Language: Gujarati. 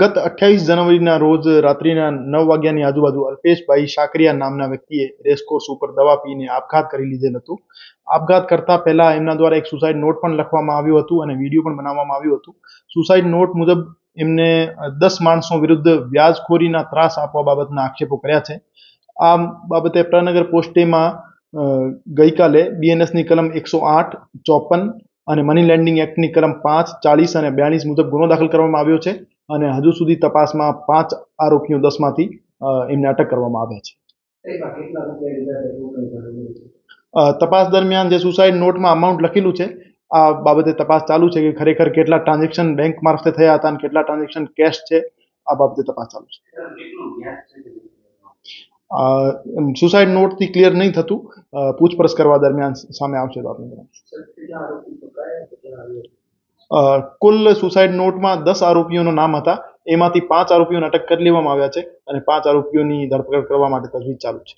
ગત અઠ્યાવીસ જનવરીના રોજ રાત્રિના નવ વાગ્યાની આજુબાજુ અલ્પેશભાઈ શાકરિયા નામના વ્યક્તિએ રેસકોર્સ ઉપર દવા પીને આપઘાત કરી લીધેલ હતું. આપઘાત કરતા પહેલા એમના દ્વારા એક સુસાઇડ નોટ પણ લખવામાં આવ્યું હતું અને વીડિયો પણ બનાવવામાં આવ્યું હતું. સુસાઇડ નોટ મુજબ એમને દસ માણસો વિરુદ્ધ વ્યાજખોરીના ત્રાસ આપવા બાબતના આક્ષેપો કર્યા છે. આ બાબતે પ્રનગર પોસ્ટેમાં ગઈકાલે બીએનએસની કલમ એકસો આઠ, ચોપન અને મની લેન્ડિંગ એક્ટની કલમ પાંચ, ચાલીસ અને બ્યાલીસ મુજબ ગુનો દાખલ કરવામાં આવ્યો છે. અને હજુ સુધી તપાસમાં પાંચ આરોપીઓ દસમાંથી એમને અટક કરવામાં આવ્યા છે. તપાસ દરમિયાન જે સુસાઇડ નોટમાં અમાઉન્ટ લખેલું છે, આ બાબતે તપાસ ચાલુ છે કે ખરેખર કેટલા ટ્રાન્ઝેક્શન બેંક મારફતે થયા હતા અને કેટલા ટ્રાન્ઝેક્શન કેશ છે, આ બાબતે તપાસ ચાલુ છે. સુસાઇડ નોટથી ક્લિયર નહીં થતું. પૂછપરછ કરવા દરમિયાન સામે આવશે તો આપણે કુલ સુસાઇડ નોટમાં દસ આરોપીઓના નામ હતા. એમાંથી પાંચ આરોપીઓને અટક કરી લેવામાં આવ્યા છે અને પાંચ આરોપીઓની ધરપકડ કરવા માટે તજવીજ ચાલુ છે.